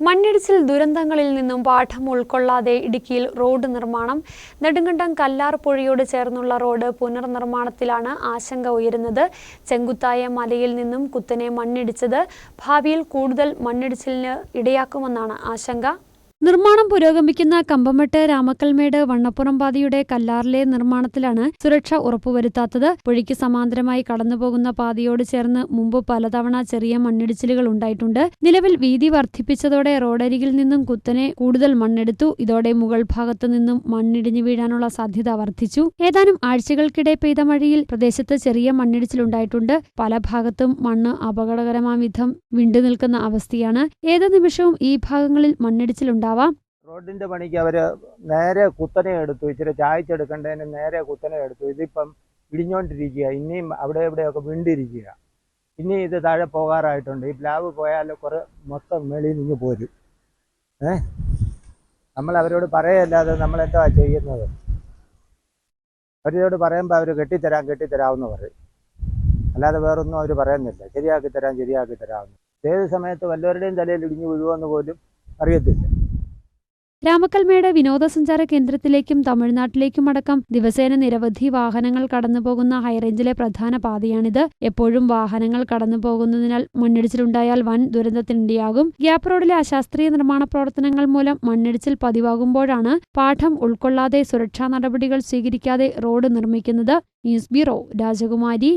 മണ്ണിടിച്ചിൽ ദുരന്തങ്ങളിൽ നിന്നും പാഠം ഉൾക്കൊള്ളാതെ ഇടുക്കിയിൽ റോഡ് നിർമ്മാണം. നെടുങ്കണ്ടം കല്ലാർ പുഴയോട് ചേർന്നുള്ള റോഡ് പുനർനിർമ്മാണത്തിലാണ് ആശങ്ക ഉയരുന്നത്. ചെങ്കുത്തായ മലയിൽ നിന്നും കുത്തനെ മണ്ണിടിച്ചത്. ഭാവിയിൽ കൂടുതൽ മണ്ണിടിച്ചിലിന് ഇടയാക്കുമെന്നാണ് ആശങ്ക. നിർമ്മാണം പുരോഗമിക്കുന്ന കമ്പമെട്ട് രാമക്കൽമേട് വണ്ണപ്പുറം പാതയുടെ കല്ലാറിലെ നിർമ്മാണത്തിലാണ് സുരക്ഷ ഉറപ്പുവരുത്താത്തത്. പുഴയ്ക്ക് സമാന്തരമായി കടന്നുപോകുന്ന പാതയോട് ചേർന്ന് മുമ്പ് പലതവണ ചെറിയ മണ്ണിടിച്ചിലുകൾ ഉണ്ടായിട്ടുണ്ട്. നിലവിൽ വീതി വർദ്ധിപ്പിച്ചതോടെ റോഡരികിൽ നിന്നും കുത്തനെ കൂടുതൽ മണ്ണെടുത്തു. ഇതോടെ മുകൾ ഭാഗത്തു നിന്നും മണ്ണിടിഞ്ഞു വീഴാനുള്ള സാധ്യത വർദ്ധിച്ചു. ഏതാനും ആഴ്ചകൾക്കിടെ പെയ്ത മഴയിൽ പ്രദേശത്ത് ചെറിയ മണ്ണിടിച്ചിലുണ്ടായിട്ടുണ്ട് പല ഭാഗത്തും മണ്ണ് അപകടകരമാം വിധം വിണ്ടുനിൽക്കുന്ന അവസ്ഥയാണ്. ഏത് നിമിഷവും ഈ ഭാഗങ്ങളിൽ മണ്ണിടിച്ചിലുണ്ടാവാം റോഡിന്റെ പണിക്ക് അവർ നേരെ കുത്തനെ എടുത്തു. ഇച്ചിരി ചായച്ചെടുക്കേണ്ടതിന് നേരെ കുത്തനെ എടുത്തു. ഇതിപ്പം ഇടിഞ്ഞോണ്ടിരിക്കുക. ഇനിയും അവിടെ എവിടെയൊക്കെ വിണ്ടിരിക്കുക. ഇനി ഇത് താഴെ പോകാറായിട്ടുണ്ട്. ഈ പ്ലാവ് പോയാൽ കുറെ മൊത്തം വെളിയിൽ നിന്ന് പോരും. ഏ? നമ്മൾ അവരോട് പറയല്ലാതെ നമ്മൾ എന്താ ചെയ്യുന്നത്? അവരോട് പറയുമ്പോൾ അവർ കെട്ടിത്തരാം കെട്ടിത്തരാമെന്ന് പറയും. അല്ലാതെ വേറൊന്നും അവർ പറയുന്നില്ല. ശരിയാക്കി തരാം ശരിയാക്കി തരാമെന്ന് ഏത് സമയത്ത് വല്ലവരുടെയും തലയിൽ ഇടിഞ്ഞു വീഴുമെന്ന് പോലും അറിയത്തില്ല. രാമക്കൽമേട് വിനോദസഞ്ചാര കേന്ദ്രത്തിലേക്കും തമിഴ്നാട്ടിലേക്കും അടക്കം ദിവസേന നിരവധി വാഹനങ്ങൾ കടന്നുപോകുന്ന ഹൈറേഞ്ചിലെ പ്രധാന പാതയാണിത്. എപ്പോഴും വാഹനങ്ങൾ കടന്നുപോകുന്നതിനാൽ മണ്ണിടിച്ചിലുണ്ടായാൽ വൻ ദുരന്തത്തിനിടയാകും. ഗ്യാപ്പ് റോഡിലെ അശാസ്ത്രീയ നിർമ്മാണ പ്രവർത്തനങ്ങൾ മൂലം മണ്ണിടിച്ചിൽ പതിവാകുമ്പോഴാണ് പാഠം ഉൾക്കൊള്ളാതെ സുരക്ഷാ നടപടികൾ സ്വീകരിക്കാതെ റോഡ് നിർമ്മിക്കുന്നത്. ന്യൂസ് ബ്യൂറോ രാജകുമാരി.